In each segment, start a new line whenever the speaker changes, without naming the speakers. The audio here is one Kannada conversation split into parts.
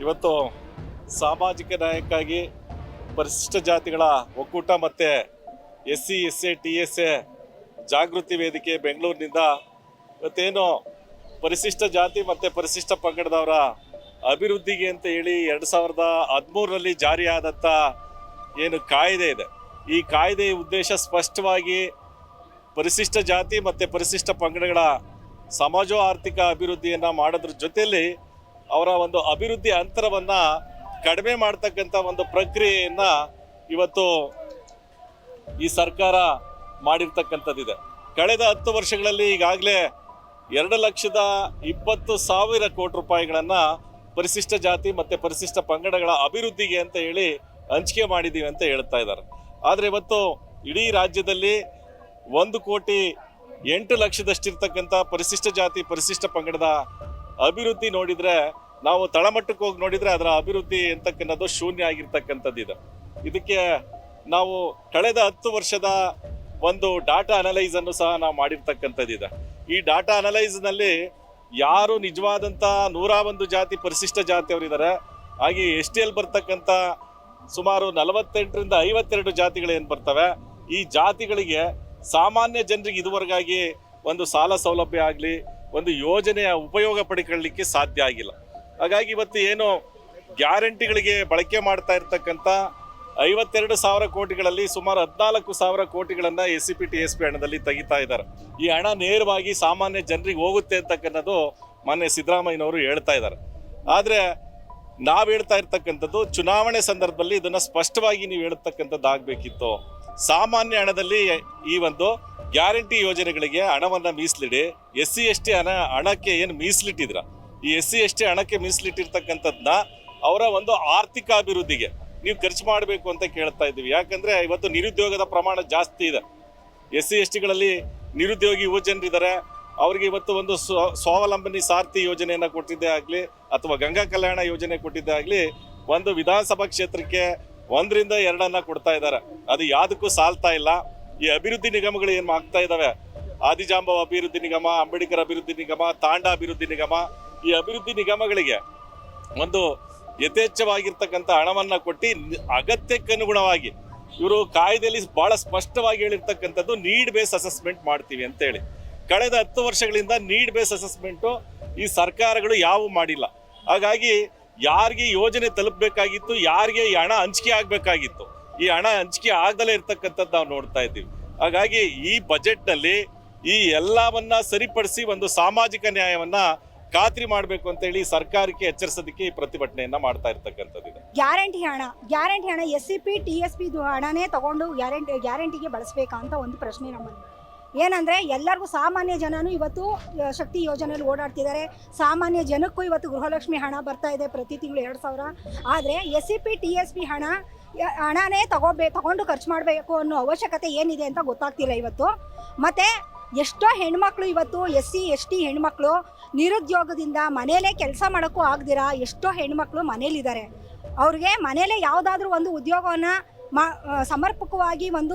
ಇವತ್ತು ಸಾಮಾಜಿಕ ನ್ಯಾಯಕ್ಕಾಗಿ ಪರಿಶಿಷ್ಟ ಜಾತಿಗಳ ಒಕ್ಕೂಟ ಮತ್ತು S C S A T S A ಜಾಗೃತಿ ವೇದಿಕೆ ಬೆಂಗಳೂರಿನಿಂದ ಇವತ್ತೇನು ಪರಿಶಿಷ್ಟ ಜಾತಿ ಮತ್ತು ಪರಿಶಿಷ್ಟ ಪಂಗಡದವರ ಅಭಿವೃದ್ಧಿಗೆ ಅಂತ ಹೇಳಿ ಎರಡು ಸಾವಿರದ ಹದಿಮೂರರಲ್ಲಿ ಜಾರಿಯಾದಂಥ ಏನು ಕಾಯ್ದೆ ಇದೆ. ಈ ಕಾಯ್ದೆಯ ಉದ್ದೇಶ ಸ್ಪಷ್ಟವಾಗಿ ಪರಿಶಿಷ್ಟ ಜಾತಿ ಮತ್ತು ಪರಿಶಿಷ್ಟ ಪಂಗಡಗಳ ಸಮಾಜ ಆರ್ಥಿಕ ಅಭಿವೃದ್ಧಿಯನ್ನು ಮಾಡೋದ್ರ ಜೊತೆಯಲ್ಲಿ ಅವರ ಒಂದು ಅಭಿವೃದ್ಧಿ ಅಂತರವನ್ನ ಕಡಿಮೆ ಮಾಡ್ತಕ್ಕಂಥ ಒಂದು ಪ್ರಕ್ರಿಯೆಯನ್ನ ಇವತ್ತು ಈ ಸರ್ಕಾರ ಮಾಡಿರ್ತಕ್ಕಂಥದ್ದಿದೆ. ಕಳೆದ ಹತ್ತು ವರ್ಷಗಳಲ್ಲಿ ಈಗಾಗಲೇ ಎರಡು ಲಕ್ಷದ ಇಪ್ಪತ್ತು ಸಾವಿರ ಕೋಟಿ ರೂಪಾಯಿಗಳನ್ನು ಪರಿಶಿಷ್ಟ ಜಾತಿ ಮತ್ತು ಪರಿಶಿಷ್ಟ ಪಂಗಡಗಳ ಅಭಿವೃದ್ಧಿಗೆ ಅಂತ ಹೇಳಿ ಹಂಚಿಕೆ ಮಾಡಿದ್ದೀವಿ ಅಂತ ಹೇಳ್ತಾ ಇದ್ದಾರೆ. ಆದರೆ ಇವತ್ತು ಇಡೀ ರಾಜ್ಯದಲ್ಲಿ ಒಂದು ಕೋಟಿ ಎಂಟು ಲಕ್ಷದಷ್ಟಿರ್ತಕ್ಕಂಥ ಪರಿಶಿಷ್ಟ ಜಾತಿ, ಪರಿಶಿಷ್ಟ ಪಂಗಡದ ಅಭಿವೃದ್ಧಿ ನೋಡಿದ್ರೆ ನಾವು ತಳಮಟ್ಟಕ್ಕೆ ಹೋಗಿ ನೋಡಿದ್ರೆ ಅದರ ಅಭಿವೃದ್ಧಿ ಅಂತಕ್ಕಂಥದ್ದು ಶೂನ್ಯ ಆಗಿರ್ತಕ್ಕಂಥದ್ದಿದೆ ಇದಕ್ಕೆ ನಾವು ಕಳೆದ ಹತ್ತು ವರ್ಷದ ಒಂದು ಡಾಟಾ ಅನಲೈಸ್ ಅನ್ನು ಸಹ ನಾವು ಮಾಡಿರ್ತಕ್ಕಂಥದ್ದಿದೆ ಈ ಡಾಟಾ ಅನಲೈಸ್ನಲ್ಲಿ ಯಾರು ನಿಜವಾದಂಥ ನೂರ ಒಂದು ಜಾತಿ ಪರಿಶಿಷ್ಟ ಜಾತಿಯವರಿದ್ದಾರೆ ಹಾಗೆ ಎಸ್ ಟಿ ಎಲ್ ಬರ್ತಕ್ಕಂಥ ಸುಮಾರು ನಲವತ್ತೆಂಟರಿಂದ ಐವತ್ತೆರಡು ಜಾತಿಗಳು ಏನು ಬರ್ತವೆ. ಈ ಜಾತಿಗಳಿಗೆ ಸಾಮಾನ್ಯ ಜನರಿಗೆ ಇದುವರೆಗಾಗಿ ಒಂದು ಸಾಲ ಸೌಲಭ್ಯ ಆಗಲಿ, ಒಂದು ಯೋಜನೆಯ ಉಪಯೋಗ ಪಡಿಕೊಳ್ಳಲಿಕ್ಕೆ ಸಾಧ್ಯ ಆಗಿಲ್ಲ. ಹಾಗಾಗಿ ಇವತ್ತು ಏನು ಗ್ಯಾರಂಟಿಗಳಿಗೆ ಬಳಕೆ ಮಾಡ್ತಾ ಇರ್ತಕ್ಕಂಥ ಐವತ್ತೆರಡು ಸಾವಿರ ಕೋಟಿಗಳಲ್ಲಿ ಸುಮಾರು ಹದಿನಾಲ್ಕು ಸಾವಿರ ಕೋಟಿಗಳನ್ನು S C P T S P ಹಣದಲ್ಲಿ ತೆಗಿತಾ ಇದ್ದಾರೆ. ಈ ಹಣ ನೇರವಾಗಿ ಸಾಮಾನ್ಯ ಜನರಿಗೆ ಹೋಗುತ್ತೆ ಅಂತಕ್ಕನ್ನೋದು ಮೊನ್ನೆ ಸಿದ್ದರಾಮಯ್ಯನವರು ಹೇಳ್ತಾ ಇದ್ದಾರೆ. ಆದರೆ ನಾವು ಹೇಳ್ತಾ ಇರ್ತಕ್ಕಂಥದ್ದು ಚುನಾವಣೆ ಸಂದರ್ಭದಲ್ಲಿ ಇದನ್ನು ಸ್ಪಷ್ಟವಾಗಿ ನೀವು ಹೇಳ್ತಕ್ಕಂಥದ್ದು ಆಗಬೇಕಿತ್ತು. ಸಾಮಾನ್ಯ ಹಣದಲ್ಲಿ ಈ ಒಂದು ಗ್ಯಾರಂಟಿ ಯೋಜನೆಗಳಿಗೆ ಹಣವನ್ನು ಮೀಸಲಿಡಿ. ಎಸ್ ಸಿ ಎಸ್ ಟಿ ಹಣ, ಹಣಕ್ಕೆ ಏನು ಮೀಸಲಿಟ್ಟಿದ್ರ ಈ ಎಸ್ ಸಿ ಎಸ್ ಟಿ ಹಣಕ್ಕೆ ಮೀಸಲಿಟ್ಟಿರ್ತಕ್ಕಂಥದ್ದನ್ನ ಅವರ ಒಂದು ಆರ್ಥಿಕ ಅಭಿವೃದ್ಧಿಗೆ ನೀವು ಖರ್ಚು ಮಾಡಬೇಕು ಅಂತ ಕೇಳ್ತಾ ಇದ್ದೀವಿ. ಯಾಕಂದ್ರೆ ಇವತ್ತು ನಿರುದ್ಯೋಗದ ಪ್ರಮಾಣ ಜಾಸ್ತಿ ಇದೆ. ಎಸ್ ಸಿ ಎಸ್ ಟಿಗಳಲ್ಲಿ ನಿರುದ್ಯೋಗಿ ಯುವಜನರಿದ್ದಾರೆ ಅವ್ರಿಗೆ ಇವತ್ತು ಒಂದು ಸ್ವಾವಲಂಬನಿ ಸಾರ್ಥಿ ಯೋಜನೆಯನ್ನು ಕೊಟ್ಟಿದ್ದೇ ಆಗಲಿ ಅಥವಾ ಗಂಗಾ ಕಲ್ಯಾಣ ಯೋಜನೆ ಕೊಟ್ಟಿದ್ದೇ ಆಗಲಿ ಒಂದು ವಿಧಾನಸಭಾ ಕ್ಷೇತ್ರಕ್ಕೆ ಒಂದರಿಂದ ಎರಡನ್ನ ಕೊಡ್ತಾ ಇದ್ದಾರೆ. ಅದು ಯಾವುದಕ್ಕೂ ಸಾಲ್ತಾ ಇಲ್ಲ. ಈ ಅಭಿವೃದ್ಧಿ ನಿಗಮಗಳು ಏನು ಆಗ್ತಾ ಇದ್ದಾವೆ? ಆದಿಜಾಂಬವ ಅಭಿವೃದ್ಧಿ ನಿಗಮ, ಅಂಬೇಡ್ಕರ್ ಅಭಿವೃದ್ಧಿ ನಿಗಮ, ತಾಂಡ ಅಭಿವೃದ್ಧಿ ನಿಗಮ, ಈ ಅಭಿವೃದ್ಧಿ ನಿಗಮಗಳಿಗೆ ಒಂದು ಯಥೇಚ್ಛವಾಗಿರ್ತಕ್ಕಂಥ ಹಣವನ್ನು ಕೊಟ್ಟು ಅಗತ್ಯಕ್ಕನುಗುಣವಾಗಿ ಇವರು ಕಾಯ್ದೆಯಲ್ಲಿ ಬಹಳ ಸ್ಪಷ್ಟವಾಗಿ ಹೇಳಿರ್ತಕ್ಕಂಥದ್ದು ನೀಡ್ ಬೇಸ್ ಅಸೆಸ್ಮೆಂಟ್ ಮಾಡ್ತೀವಿ ಅಂತೇಳಿ. ಕಳೆದ ಹತ್ತು ವರ್ಷಗಳಿಂದ ನೀಡ್ ಬೇಸ್ ಅಸೆಸ್ಮೆಂಟು ಈ ಸರ್ಕಾರಗಳು ಯಾವ ಮಾಡಿಲ್ಲ. ಹಾಗಾಗಿ ಯಾರಿಗೆ ಯೋಜನೆ ತಲುಪಬೇಕಾಗಿತ್ತು, ಯಾರಿಗೆ ಈ ಹಣ ಹಂಚಿಕೆ ಆಗಬೇಕಾಗಿತ್ತು, ಈ ಹಣ ಹಂಚಿಕೆ ಆಗದಲ್ಲೇ ಇರ್ತಕ್ಕಂಥದ್ದು ನಾವು ನೋಡ್ತಾ ಇದ್ದೀವಿ. ಹಾಗಾಗಿ ಈ ಬಜೆಟ್ನಲ್ಲಿ ಈ ಎಲ್ಲವನ್ನ ಸರಿಪಡಿಸಿ ಒಂದು ಸಾಮಾಜಿಕ ನ್ಯಾಯವನ್ನ ಖಾತ್ರಿ ಮಾಡಬೇಕು ಅಂತ ಹೇಳಿ ಸರ್ಕಾರಕ್ಕೆ ಎಚ್ಚರಿಸೋದಕ್ಕೆ ಈ ಪ್ರತಿಭಟನೆಯನ್ನ ಮಾಡ್ತಾ ಇರ್ತಕ್ಕಂಥದ್ದಿದೆ
ಗ್ಯಾರಂಟಿ ಹಣ ಗ್ಯಾರಂಟಿ ಹಣ S C P T S P ಹಣನೇ ತಗೊಂಡು ಗ್ಯಾರಂಟಿ, ಗ್ಯಾರಂಟಿಗೆ ಬಳಸಬೇಕಾ ಅಂತ ಒಂದು ಪ್ರಶ್ನೆ ನಮ್ಮಲ್ಲಿ. ಏನಂದರೆ ಎಲ್ಲರಿಗೂ ಸಾಮಾನ್ಯ ಜನನು ಇವತ್ತು ಶಕ್ತಿ ಯೋಜನೆಯಲ್ಲಿ ಓಡಾಡ್ತಿದ್ದಾರೆ. ಸಾಮಾನ್ಯ ಜನಕ್ಕೂ ಇವತ್ತು ಗೃಹಲಕ್ಷ್ಮಿ ಹಣ ಬರ್ತಾ ಇದೆ ಪ್ರತಿ ತಿಂಗಳು ಎರಡು ಸಾವಿರ. ಆದರೆ S C P T S P ಹಣ ಹಣನೇ ತಗೋಬೇಕು ತಗೊಂಡು ಖರ್ಚು ಮಾಡಬೇಕು ಅನ್ನೋ ಅವಶ್ಯಕತೆ ಏನಿದೆ ಅಂತ ಗೊತ್ತಾಗ್ತಿಲ್ಲ ಇವತ್ತು. ಮತ್ತು ಎಷ್ಟೋ ಹೆಣ್ಮಕ್ಳು ಇವತ್ತು ಎಸ್ ಸಿ ಎಸ್ ಟಿ ಹೆಣ್ಮಕ್ಳು ನಿರುದ್ಯೋಗದಿಂದ ಮನೇಲೇ ಕೆಲಸ ಮಾಡೋಕ್ಕೂ ಆಗದಿರ? ಎಷ್ಟೋ ಹೆಣ್ಮಕ್ಳು ಮನೇಲಿದ್ದಾರೆ ಅವ್ರಿಗೆ ಮನೇಲೇ ಯಾವುದಾದ್ರೂ ಒಂದು ಉದ್ಯೋಗವನ್ನು ಮಾ ಸಮರ್ಪಕವಾಗಿ ಒಂದು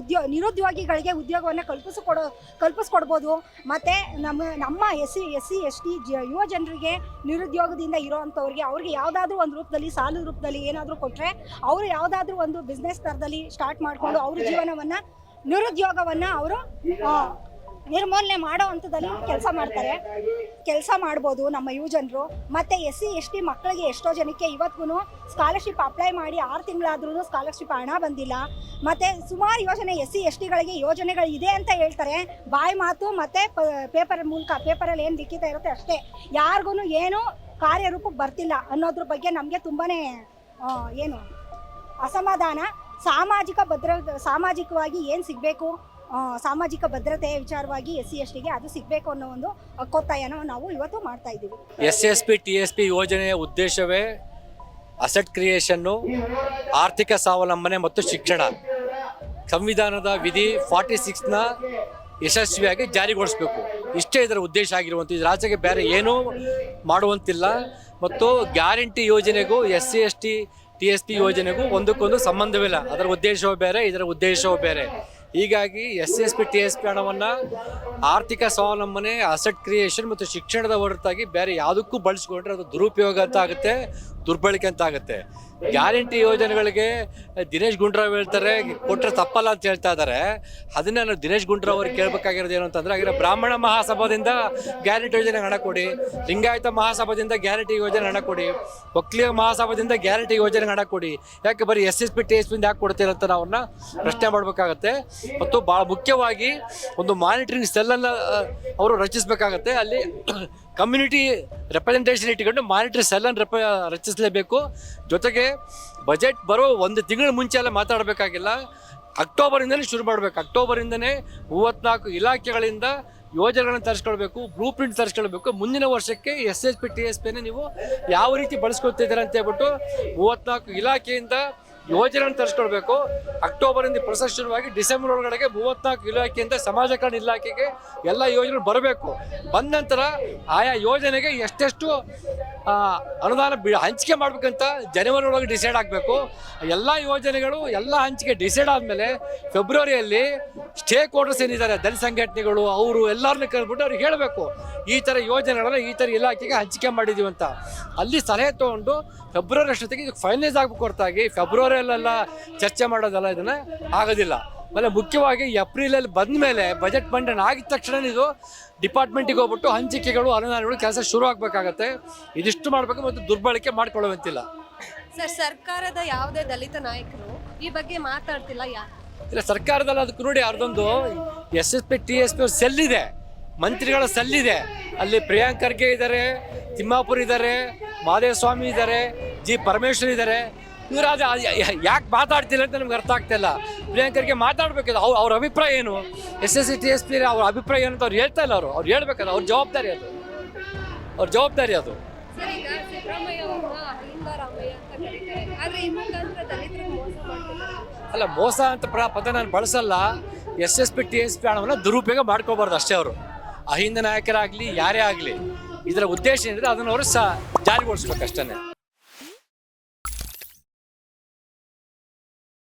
ಉದ್ಯೋ ನಿರುದ್ಯೋಗಿಗಳಿಗೆ ಉದ್ಯೋಗವನ್ನು ಕಲ್ಪಿಸಿಕೊಡೋ ಕಲ್ಪಿಸ್ಕೊಡ್ಬೋದು. ಮತ್ತು ನಮ್ಮ ನಮ್ಮ S C S C S T ಜ ಯುವ ಜನರಿಗೆ ನಿರುದ್ಯೋಗದಿಂದ ಇರೋವಂಥವ್ರಿಗೆ ಅವ್ರಿಗೆ ಯಾವುದಾದ್ರೂ ಒಂದು ರೂಪದಲ್ಲಿ ಸಾಲದ ರೂಪದಲ್ಲಿ ಏನಾದರೂ ಕೊಟ್ಟರೆ ಅವರು ಯಾವುದಾದ್ರೂ ಒಂದು ಬಿಸ್ನೆಸ್ ಥರದಲ್ಲಿ ಸ್ಟಾರ್ಟ್ ಮಾಡಿಕೊಂಡು ಅವ್ರ ಜೀವನವನ್ನು ನಿರುದ್ಯೋಗವನ್ನು ಅವರು ನಿರ್ಮೂಲನೆ ಮಾಡೋ ಹಂತದಲ್ಲಿ ಕೆಲಸ ಮಾಡ್ತಾರೆ. ಕೆಲಸ ಮಾಡ್ಬೋದು ನಮ್ಮ ಯುವಜನರು ಮತ್ತು ಎಸ್ ಸಿ, ಎಸ್ ಟಿ ಮಕ್ಕಳಿಗೆ ಎಷ್ಟೋ ಜನಕ್ಕೆ ಇವತ್ತಿಗೂ ಸ್ಕಾಲರ್ಶಿಪ್ ಅಪ್ಲೈ ಮಾಡಿ ಆರು ತಿಂಗಳಾದ್ರೂ ಸ್ಕಾಲರ್ಶಿಪ್ ಹಣ ಬಂದಿಲ್ಲ. ಮತ್ತು ಸುಮಾರು ಯೋಜನೆ, ಎಸ್ ಸಿ, ಎಸ್ ಟಿಗಳಿಗೆ ಯೋಜನೆಗಳು ಇದೆ ಅಂತ ಹೇಳ್ತಾರೆ. ಬಾಯಿ ಮಾತು ಮತ್ತು ಪೇಪರ್ ಮೂಲಕ ಪೇಪರಲ್ಲಿ ಏನು ಲಿಖಿತ ಇರುತ್ತೆ ಅಷ್ಟೇ. ಯಾರಿಗೂ ಏನು ಕಾರ್ಯರೂಪಕ್ಕೆ ಬರ್ತಿಲ್ಲ ಅನ್ನೋದ್ರ ಬಗ್ಗೆ ನಮಗೆ ತುಂಬಾ ಏನು ಅಸಮಾಧಾನ. ಸಾಮಾಜಿಕ ಭದ್ರ, ಸಾಮಾಜಿಕವಾಗಿ ಏನು ಸಿಗಬೇಕು? ಸಾಮಾಜಿಕ ಭದ್ರತೆಯ ವಿಚಾರವಾಗಿ ಎಸ್ ಸಿ ಎಸ್ ಟಿಗೆ ಅದು ಸಿಗಬೇಕು ಅನ್ನೋ ಒಂದು ಹಕ್ಕೊತ್ತಾಯನ ನಾವು ಇವತ್ತು ಮಾಡ್ತಾ ಇದ್ದೀವಿ.
S S P, T S P ಯೋಜನೆಯ ಉದ್ದೇಶವೇ ಅಸೆಟ್ ಕ್ರಿಯೇಷನ್ನು, ಆರ್ಥಿಕ ಸ್ವಾವಲಂಬನೆ ಮತ್ತು ಶಿಕ್ಷಣ ಸಂವಿಧಾನದ ವಿಧಿ ಫಾರ್ಟಿ ಸಿಕ್ಸ್ನ ಯಶಸ್ವಿಯಾಗಿ ಜಾರಿಗೊಳಿಸಬೇಕು. ಇಷ್ಟೇ ಇದರ ಉದ್ದೇಶ ಆಗಿರುವಂಥ ಇದು ರಾಜ್ಯಕ್ಕೆ ಬೇರೆ ಏನೂ ಮಾಡುವಂತಿಲ್ಲ. ಮತ್ತು ಗ್ಯಾರಂಟಿ ಯೋಜನೆಗೂ S C S T T S P ಯೋಜನೆಗೂ ಒಂದಕ್ಕೊಂದು ಸಂಬಂಧವಿಲ್ಲ. ಅದರ ಉದ್ದೇಶವೂ ಬೇರೆ ಇದರ ಉದ್ದೇಶವೂ ಬೇರೆ. ಹೀಗಾಗಿ S S P, T S P ಹಣವನ್ನು ಆರ್ಥಿಕ ಸ್ವಾವಲಂಬನೆ ಅಸೆಟ್ ಕ್ರಿಯೇಷನ್ ಮತ್ತು ಶಿಕ್ಷಣದ ಹೊರತಾಗಿ ಬೇರೆ ಯಾವುದಕ್ಕೂ ಬಳಸ್ಕೊಂಡ್ರೆ ಅದು ದುರುಪಯೋಗ ಅಂತ ಆಗುತ್ತೆ, ದುರ್ಬಳಕೆ ಅಂತ ಆಗುತ್ತೆ. ಗ್ಯಾರಂಟಿ ಯೋಜನೆಗಳಿಗೆ ದಿನೇಶ್ ಗುಂಡ್ರಾವ್ ಹೇಳ್ತಾರೆ ಕೊಟ್ಟರೆ ತಪ್ಪಲ್ಲ ಅಂತ ಹೇಳ್ತಾ ಇದ್ದಾರೆ. ಅದನ್ನ ನಾನು ದಿನೇಶ್ ಗುಂಡ್ರಾವ್ ಅವ್ರಿಗೆ ಕೇಳಬೇಕಾಗಿರೋದು ಏನು ಅಂತಂದ್ರೆ ಆಗಿರೋ ಬ್ರಾಹ್ಮಣ ಮಹಾಸಭಾದಿಂದ ಗ್ಯಾರಂಟಿ ಯೋಜನೆ ಹಣ ಕೊಡಿ, ಲಿಂಗಾಯತ ಮಹಾಸಭಾದಿಂದ ಗ್ಯಾರಂಟಿ ಯೋಜನೆ ಹಣ ಕೊಡಿ, ಒಕ್ಕಲಿಗ ಮಹಾಸಭಾದಿಂದ ಗ್ಯಾರಂಟಿ ಯೋಜನೆ ಹಣ ಕೊಡಿ. ಯಾಕೆ ಬರೀ S S P, T S ಪಿಂದ ಯಾಕೆ ಕೊಡ್ತೀರಂತ ನಾವನ್ನ ಪ್ರಶ್ನೆ ಮಾಡಬೇಕಾಗತ್ತೆ. ಮತ್ತು ಭಾಳ ಮುಖ್ಯವಾಗಿ ಒಂದು ಮಾನಿಟರಿಂಗ್ ಸೆಲ್ಲನ್ನು ಅವರು ರಚಿಸಬೇಕಾಗತ್ತೆ. ಅಲ್ಲಿ ಕಮ್ಯುನಿಟಿ ರೆಪ್ರೆಸೆಂಟೇಷನ್ ಇಟ್ಕೊಂಡು ಮಾನಿಟ್ರಿಂಗ್ ಸೆಲ್ಲನ್ನು ರೆಪ, ರಚಿಸಲೇಬೇಕು. ಜೊತೆಗೆ ಬಜೆಟ್ ಬರೋ ಒಂದು ತಿಂಗಳ ಮುಂಚೆ ಎಲ್ಲ ಮಾತಾಡಬೇಕಾಗಿಲ್ಲ. ಅಕ್ಟೋಬರಿಂದನೇ ಶುರು ಮಾಡಬೇಕು. ಅಕ್ಟೋಬರಿಂದನೇ ಮೂವತ್ತ್ನಾಲ್ಕು ಇಲಾಖೆಗಳಿಂದ ಯೋಜನೆಗಳನ್ನು ತರಿಸ್ಕೊಳ್ಬೇಕು ಬ್ಲೂ ಪ್ರಿಂಟ್ ತರಿಸ್ಕೊಳ್ಬೇಕು. ಮುಂದಿನ ವರ್ಷಕ್ಕೆ S S P T S ಪಿನ ನೀವು ಯಾವ ರೀತಿ ಬಳಸ್ಕೊಳ್ತಿದ್ದೀರ ಅಂತ ಹೇಳ್ಬಿಟ್ಟು ಮೂವತ್ತ್ನಾಲ್ಕು ಇಲಾಖೆಯಿಂದ ಯೋಜನೆಯನ್ನು ತರಿಸ್ಕೊಳ್ಬೇಕು. ಅಕ್ಟೋಬರಿಂದ ಪ್ರೊಸೆಸ್ ಶುರುವಾಗಿ ಡಿಸೆಂಬರ್ ಒಳಗಡೆಗೆ ಮೂವತ್ನಾಲ್ಕು ಇಲಾಖೆಯಿಂದ ಸಮಾಜ ಕಲ್ಯಾಣ ಇಲಾಖೆಗೆ ಎಲ್ಲ ಯೋಜನೆಗಳು ಬರಬೇಕು. ಬಂದ ನಂತರ ಆಯಾ ಯೋಜನೆಗೆ ಎಷ್ಟೆಷ್ಟು ಅನುದಾನ ಬಿ, ಹಂಚಿಕೆ ಮಾಡಬೇಕಂತ ಜನವರಿ ಒಳಗೆ ಡಿಸೈಡ್ ಆಗಬೇಕು. ಎಲ್ಲ ಯೋಜನೆಗಳು ಎಲ್ಲ ಹಂಚಿಕೆ ಡಿಸೈಡ್ ಆದಮೇಲೆ ಫೆಬ್ರವರಿಯಲ್ಲಿ ಸ್ಟೇಕ್ ಹೋಲ್ಡರ್ಸ್ ಏನಿದ್ದಾರೆ, ದಲಿತ ಸಂಘಟನೆಗಳು, ಅವರು ಎಲ್ಲರನ್ನ ಕರೆದ್ಬಿಟ್ಟು ಅವ್ರಿಗೆ ಹೇಳಬೇಕು. ಈ ಥರ ಯೋಜನೆಗಳನ್ನು ಈ ಥರ ಇಲಾಖೆಗೆ ಹಂಚಿಕೆ ಮಾಡಿದ್ದೀವಿ ಅಂತ ಅಲ್ಲಿ ಸಲಹೆ ತೊಗೊಂಡು ಫೆಬ್ರವರಿ ಅಷ್ಟೊತ್ತಿಗೆ ಫೈನಲೈಸ್ ಆಗಬೇಕು ಹೊರತಾಗಿ. ಫೆಬ್ರವರಿಯಲ್ಲೆಲ್ಲ ಚರ್ಚೆ ಮಾಡೋದಲ್ಲ ಇದನ್ನು? ಆಗೋದಿಲ್ಲ. ಆಮೇಲೆ ಮುಖ್ಯವಾಗಿ ಏಪ್ರಿಲಲ್ಲಿ ಬಂದ ಮೇಲೆ ಬಜೆಟ್ ಮಂಡನೆ ಆಗಿದ ತಕ್ಷಣ ಇದು ಡಿಪಾರ್ಟ್ಮೆಂಟಿಗೆ ಹೋಗ್ಬಿಟ್ಟು ಹಂಚಿಕೆಗಳು ಅನುದಾನಗಳು ಕೆಲಸ ಶುರು ಆಗಬೇಕಾಗತ್ತೆ. ಇದಿಷ್ಟು ಮಾಡಬೇಕು ಮತ್ತು ದುರ್ಬಳಕೆ ಮಾಡ್ಕೊಳ್ಳುವಂತಿಲ್ಲ.
ಸರ್ ಸರ್ಕಾರದ ಯಾವುದೇ ದಲಿತ ನಾಯಕರು ಈ ಬಗ್ಗೆ ಮಾತಾಡ್ತಿಲ್ಲ ಯಾರು
ಇಲ್ಲ ಸರ್ಕಾರದಲ್ಲಿ ಅದಕ್ಕೆ ನೋಡಿ ಅವ್ರದ್ದೊಂದು S S P T S P cell ಇದೆ ಮಂತ್ರಿಗಳ ಸೆಲ್ ಇದೆ ಅಲ್ಲಿ ಪ್ರಿಯಾಂಕ್ ಖರ್ಗೆ ಇದ್ದಾರೆ ತಿಮ್ಮಾಪುರ್ ಇದ್ದಾರೆ ಮಾದೇವಸ್ವಾಮಿ ಇದ್ದಾರೆ ಜಿ ಪರಮೇಶ್ವರ್ ಇದ್ದಾರೆ. ಅದು ಯಾಕೆ ಮಾತಾಡ್ತಿಲ್ಲ ಅಂತ ನಮ್ಗೆ ಅರ್ಥ ಆಗ್ತಿಲ್ಲ ಪ್ರಿಯಾಂಕರಿಗೆ ಮಾತಾಡ್ಬೇಕಿಲ್ಲ ಅವ್ರ ಅವ್ರ ಅಭಿಪ್ರಾಯ ಏನು? S S C T S P ಅವ್ರ ಅಭಿಪ್ರಾಯ ಏನು ಅಂತ ಅವ್ರು ಹೇಳ್ತಾ ಇಲ್ಲ ಅವರು. ಅವ್ರು ಹೇಳ್ಬೇಕಲ್ಲ ಅವ್ರ ಜವಾಬ್ದಾರಿ ಅದು. ಅವ್ರ ಜವಾಬ್ದಾರಿ ಅದು. ಅಲ್ಲ ಮೋಸ ಅಂತ ಪ್ರ ಪದ ನಾನು ಬಳಸಲ್ಲ. S S P T S P ಹಣವನ್ನು ದುರುಪಯೋಗ ಮಾಡ್ಕೋಬಾರ್ದು ಅಷ್ಟೇ ಅವರು. ಅಹಿಂದ ನಾಯಕರಾಗಲಿ ಯಾರೇ ಆಗಲಿ. ಇದರ ಉದ್ದೇಶ ಏನಿದೆ ಅದನ್ನು ಅವರು ಸಹ ಜಾರಿಗೊಳಿಸ್ಬೇಕು ಅಷ್ಟೇ